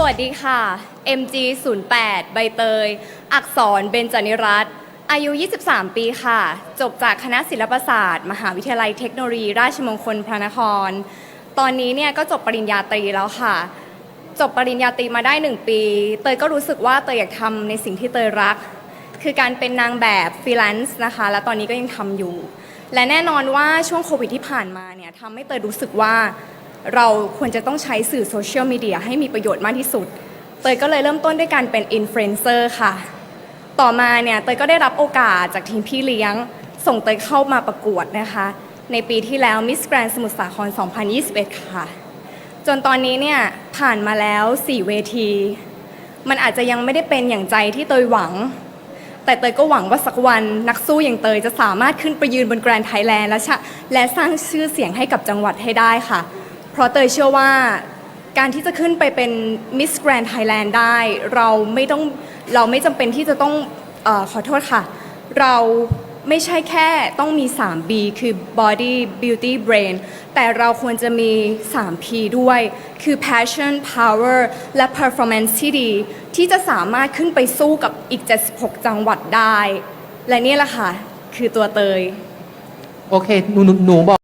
สวัสดีค่ะ MG 0 8ใบเตย อักษร เบญจนิรัตน์อายุ 23 ปีค่ะ จบจากคณะศิลปศาสตร์ มหาวิทยาลัยเทคโนโลยี ราชมงคลพระนคร ตอนนี้เนี่ยก็จบปริญญาตรีแล้วค่ะ จบปริญญาตรีมาได้ 1 ปี เตยก็รู้สึกว่าเตยอยากทำในสิ่งที่เตยรัก คือการเป็นนางแบบฟรีแลนซ์นะคะ และตอนนี้ก็ยังทำอยู่ และแน่นอนว่าช่วงโควิดที่ผ่านมาเนี่ยทำให้เตยรู้สึกว่า เราควรจะต้องใช้สื่อโซเชียลมีเดียให้มีประโยชน์มากที่สุด เตยก็เลยเริ่มต้นด้วยการเป็นอินฟลูเอนเซอร์ค่ะ ต่อมาเนี่ยเตยก็ได้รับโอกาสจากทีมพี่เลี้ยง ส่งเตยเข้ามาประกวดนะคะ ในปีที่แล้ว Miss Grand สมุทรสาคร 2021 ค่ะ จนตอนนี้เนี่ยผ่านมาแล้ว 4 เวที มันอาจจะยังไม่ได้เป็นอย่างใจที่เตยหวัง แต่เตยก็หวังว่าสักวันนักสู้อย่างเตยจะสามารถขึ้นไปยืนบนแกรนด์ไทยแลนด์และและสร้างชื่อเสียงให้กับจังหวัดให้ได้ค่ะ ราะเตยเชื่อว่าการที่จะขึ้นไปเป็น Miss Grand Thailand ได้ เราไม่ต้องเราไม่จำเป็นที่จะต้องอขอโทษค่ะ เราไม่ใช่แค่ต้องมี 3B คือ body beauty brain แต่เราควรจะมี 3P ด้วย คือ passion power และ performance ที่ดี ที่จะสามารถขึ้นไปสู้กับอีก 76 จังหวัดได้ และนี่แหละค่ะ คือตัวเตย โอเค หนูหนูบอก